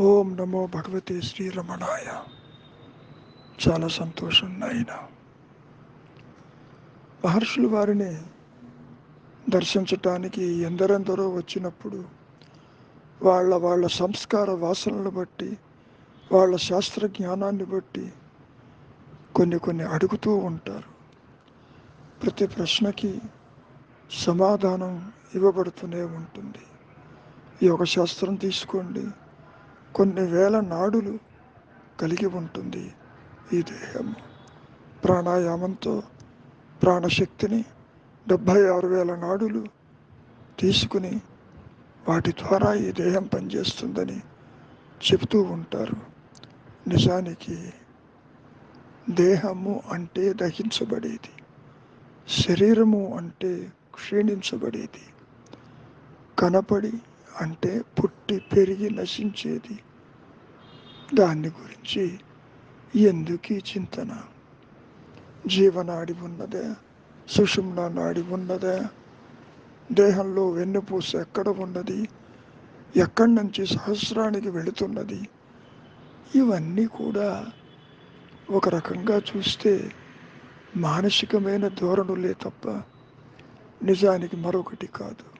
ఓం నమో భగవతే శ్రీరమణాయ చాలా సంతోషం నాయన. మహర్షులు వారిని దర్శించటానికి ఎందరెందరో వచ్చినప్పుడు వాళ్ళ వాళ్ళ సంస్కార వాసనలు బట్టి వాళ్ళ శాస్త్ర జ్ఞానాన్ని బట్టి కొన్ని కొన్ని అడుగుతూ ఉంటారు. ప్రతి ప్రశ్నకి సమాధానం ఇవ్వబడుతూనే ఉంటుంది. యోగ శాస్త్రం తీసుకోండి. కొన్ని వేల నాడులు కలిగి ఉంటుంది ఈ దేహం. ప్రాణాయామంతో ప్రాణశక్తిని డెబ్భై ఆరు వేల నాడులు తీసుకుని వాటి ద్వారా ఈ దేహం పనిచేస్తుందని చెబుతూ ఉంటారు. నిజానికి దేహము అంటే దహించబడేది శరీరము అంటే క్షీణించబడేది. కనపడి అంటే పుట్టి పెరిగి నశించేది. దాన్ని గురించి ఎందుకు ఈ చింతన? జీవనాడి ఉన్నదే సుషుమ్న నాడి ఉన్నదే దేహంలో వెన్నుపూస ఎక్కడ ఉన్నది ఎక్కడి నుంచి సహస్రానికి వెళుతున్నది? ఇవన్నీ కూడా ఒక రకంగా చూస్తే మానసికమైన ధోరణులే తప్ప నిజానికి మరొకటి కాదు.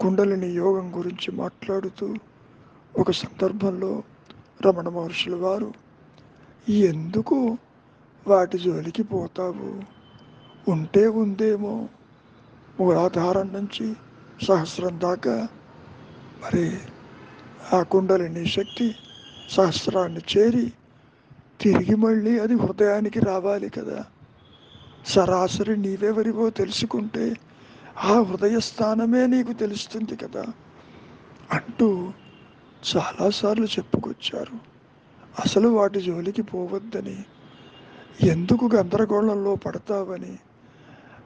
కుండలిని యోగం గురించి మాట్లాడుతూ ఒక సందర్భంలో రమణ మహర్షుల వారు ఎందుకు వాటి జోలికి పోతావు? ఉంటే ఉందేమో మూలాధారం నుంచి సహస్రం దాకా. మరి ఆ కుండలిని శక్తి సహస్రాన్ని చేరి తిరిగి మళ్ళీ అది హృదయానికి రావాలి కదా. సరాసరి నీవెవరివో తెలుసుకుంటే ఆ హృదయ స్థానమే నీకు తెలుస్తుంది కదా అంటూ చాలాసార్లు చెప్పుకొచ్చారు. అసలు వాటి జోలికి పోవద్దని ఎందుకు గందరగోళంలో పడతావని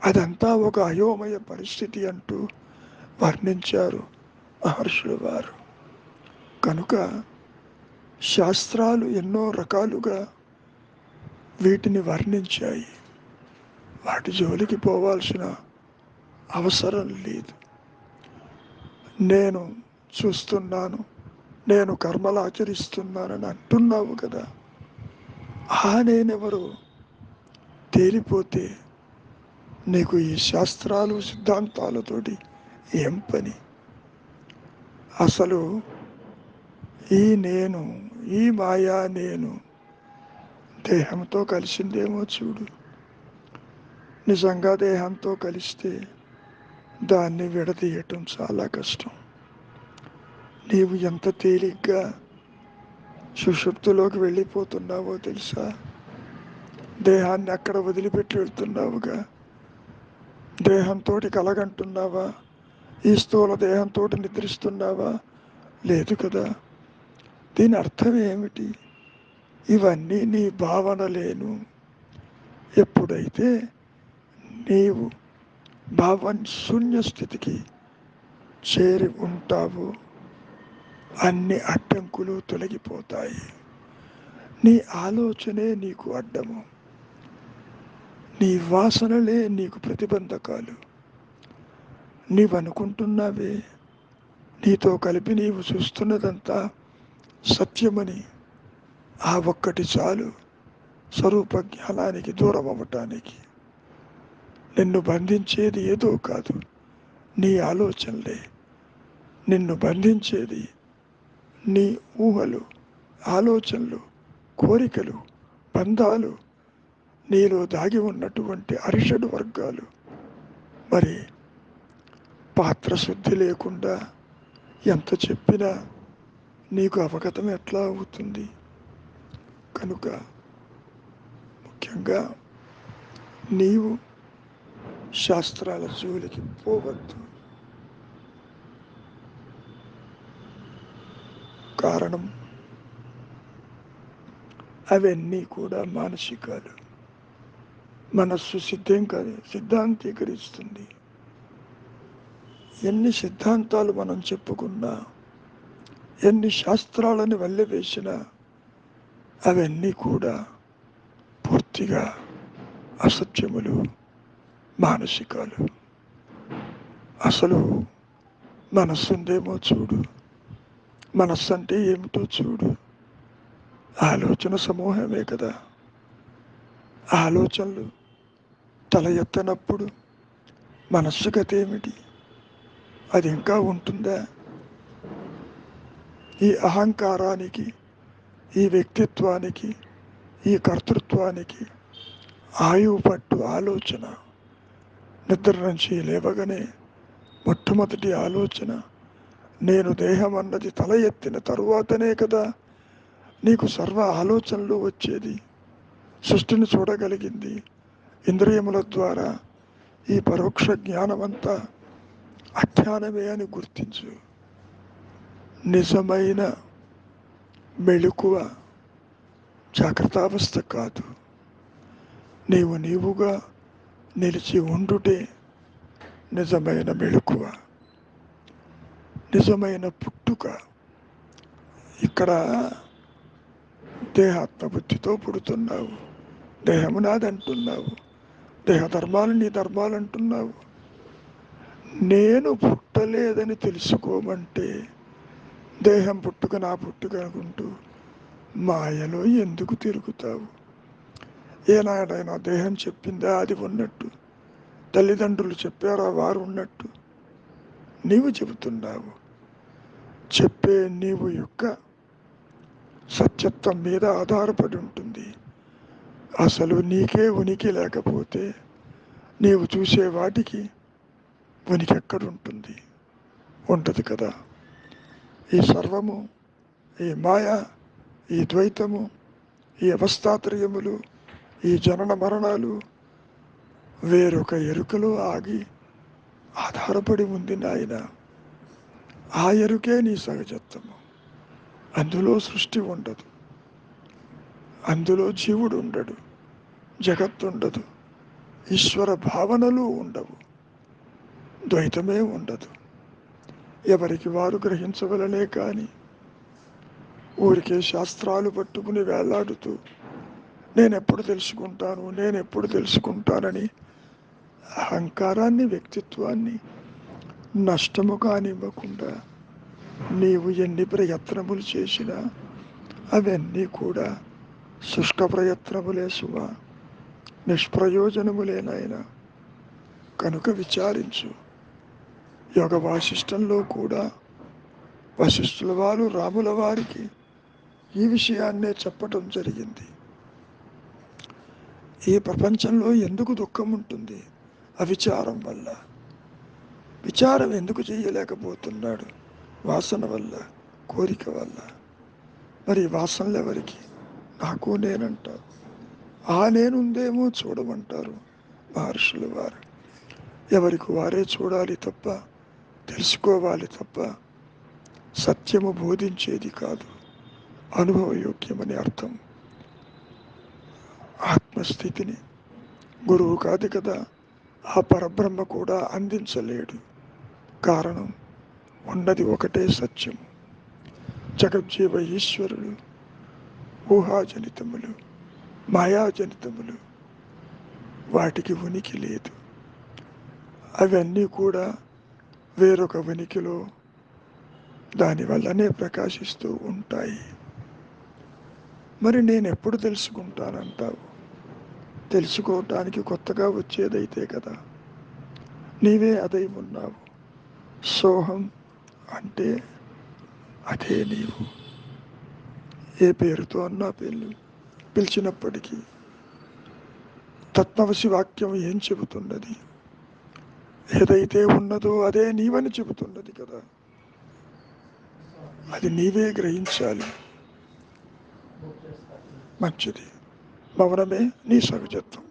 అదంతా ఒక అయోమయ పరిస్థితి అంటూ వర్ణించారు మహర్షులు వారు. కనుక శాస్త్రాలు ఎన్నో రకాలుగా వీటిని వర్ణించాయి. వాటి జోలికి పోవాల్సిన అవసరం లేదు. నేను చూస్తున్నాను నేను కర్మలు ఆచరిస్తున్నానని అంటున్నావు కదా. ఆ నేనెవరు? తేలిపోతే నీకు ఈ శాస్త్రాలు సిద్ధాంతాలతోటి ఏం పని? అసలు ఈ నేను ఈ మాయా నేను దేహంతో కలిసిందేమో చూడు. నిజంగా దేహంతో కలిస్తే దాన్ని విడదీయటం చాలా కష్టం. నీవు ఎంత తేలిగ్గా సుషుప్తిలోకి వెళ్ళిపోతున్నావో తెలుసా? దేహాన్ని అక్కడ వదిలిపెట్టి వెళ్తున్నావుగా? దేహంతో కలగంటున్నావా? ఈ స్థూల దేహంతో నిద్రిస్తున్నావా? లేదు కదా. దీని అర్థం ఏమిటి? ఇవన్నీ నీ భావన లేను ఎప్పుడైతే నీవు భావన్ శూన్య స్థితికి చేరి ఉంటావు. అన్ని అడ్డంకులు తొలగిపోతాయి. నీ ఆలోచనే నీకు అడ్డము. నీ వాసనలే నీకు ప్రతిబంధకాలు. నీవనుకుంటున్నావే. నీతో కలిపి నీవు చూస్తున్నదంతా సత్యమని. ఆ ఒక్కటి చాలు. స్వరూప జ్ఞానానికి దూరం అవ్వటానికి నిన్ను బంధించేది ఏదో కాదు. నీ ఆలోచనలే. నిన్ను బంధించేది నీ ఊహలు ఆలోచనలు కోరికలు బంధాలు నీలో దాగి ఉన్నటువంటి అరిషడు వర్గాలు. మరి పాత్ర శుద్ధి లేకుండా ఎంత చెప్పినా నీకు అవగతం ఎట్లా అవుతుంది? కనుక ముఖ్యంగా నీవు శాస్త్రాల జోలికి పోవద్దు కారణం అవన్నీ కూడా మానసికాలు మనస్సు సిద్ధం కాదు సిద్ధాంతీకరిస్తుంది ఎన్ని సిద్ధాంతాలు మనం చెప్పుకున్నా ఎన్ని శాస్త్రాలను వెళ్ళవేసినా అవన్నీ కూడా పూర్తిగా అసత్యములు మానసికాలు. అసలు మనస్సుందేమో చూడు. మనస్సు అంటే ఏమిటో చూడు. ఆలోచన సమూహమే కదా. ఆలోచనలు తల ఎత్తనప్పుడు మనస్సు గత ఏమిటి? అది ఇంకా ఉంటుందా? ఈ అహంకారానికి ఈ వ్యక్తిత్వానికి ఈ కర్తృత్వానికి ఆయువు పట్టు ఆలోచన. నిద్ర నుంచి లేవగానే మొట్టమొదటి ఆలోచన నేను దేహం అన్నది తల ఎత్తిన తరువాతనే కదా నీకు సర్వ ఆలోచనలు వచ్చేది. సృష్టిని చూడగలిగింది. ఇంద్రియముల ద్వారా ఈ పరోక్ష జ్ఞానమంతా అజ్ఞానమే అని గుర్తించు. నిజమైన మెళుకువ జాగ్రత్తావస్థ కాదు. నీవు నీవుగా నిలిచి ఉండుటే నిజమైన మెళుకువ నిజమైన పుట్టుక ఇక్కడ దేహాత్మబుద్ధితో పుడుతున్నావు దేహము నాదంటున్నావు దేహ ధర్మాలు నీ ధర్మాలు అంటున్నావు నేను పుట్టలేదని తెలుసుకోమంటే దేహం పుట్టుక నా పుట్టుక అనుకుంటూ మాయలో ఎందుకు తిరుగుతావు? ఏనాడైనా దేహం చెప్పిందా అది ఉన్నట్టు. తల్లిదండ్రులు చెప్పారా వారు ఉన్నట్టు. నీవు చెబుతున్నావు. చెప్పే నీవు యొక్క సత్యత్వం మీద ఆధారపడి ఉంటుంది. అసలు నీకే ఉనికి లేకపోతే నీవు చూసే వాటికి ఉనికి ఎక్కడుంటుంది ఉంటుంది కదా. ఈ సర్వము ఈ మాయ ఈ ద్వైతము ఈ అవస్థాత్రయములు ఈ జనన మరణాలు వేరొక ఎరుకలో ఆగి ఆధారపడి ఉంది నాయన. ఆ ఎరుకే నీ సహజత్వము. అందులో సృష్టి ఉండదు. అందులో జీవుడు ఉండడు. జగత్తు ఉండదు ఈశ్వర భావనలు ఉండవు. ద్వైతమే ఉండదు. ఎవరికి వారు గ్రహించవలనే కానీ ఊరికే శాస్త్రాలు పట్టుకుని వేలాడుతూ నేను ఎప్పుడు తెలుసుకుంటాను? నేను ఎప్పుడు తెలుసుకుంటానని అహంకారాన్ని వ్యక్తిత్వాన్ని నష్టము కానివ్వకుండా నీవు ఎన్ని ప్రయత్నములు చేసినా అవన్నీ కూడా శుష్క ప్రయత్నములే సుమ. నిష్ప్రయోజనములేనాయన కనుక విచారించు. యోగ వాసిష్టంలో కూడా వశిష్ఠుల వారు రాముల వారికి ఈ విషయాన్నే చెప్పటం జరిగింది. ఈ ప్రపంచంలో ఎందుకు దుఃఖం ఉంటుంది? అవిచారం వల్ల. విచారం ఎందుకు చేయలేకపోతున్నాడు? వాసన వల్ల కోరిక వల్ల. మరి వాసనలు ఎవరికి? నాకు నేనంటారు ఆ నేనుందేమో చూడమంటారు మహర్షులు వారు. ఎవరికి వారే చూడాలి తప్ప తెలుసుకోవాలి తప్ప సత్యము బోధించేది కాదు. అనుభవయోగ్యమని అర్థం. ఆత్మస్థితిని గురువు కాదు కదా ఆ పరబ్రహ్మ కూడా అందించలేడు. కారణం ఉన్నది ఒకటే సత్యం జగజ్జీవ ఈశ్వరుడు ఊహాజనితములు మాయాజనితములు వాటికి ఉనికి లేదు. అవన్నీ కూడా వేరొక ఉనికిలో దానివల్లనే ప్రకాశిస్తూ ఉంటాయి. మరి నేను ఎప్పుడు తెలుసుకుంటానంటావు? తెలుసుకోవటానికి కొత్తగా వచ్చేదైతే కదా. నీవే అదై ఉన్నావు. సోహం అంటే అదే నీవు. ఏ పేరుతో అన్నా పేర్లు పిలిచినప్పటికీ తత్వవసి వాక్యం ఏం చెబుతున్నది? ఏదైతే ఉన్నదో అదే నీవని చెబుతున్నది కదా. అది నీవే గ్రహించాలి. మంచిది. భవనమే నీ సహజత్వం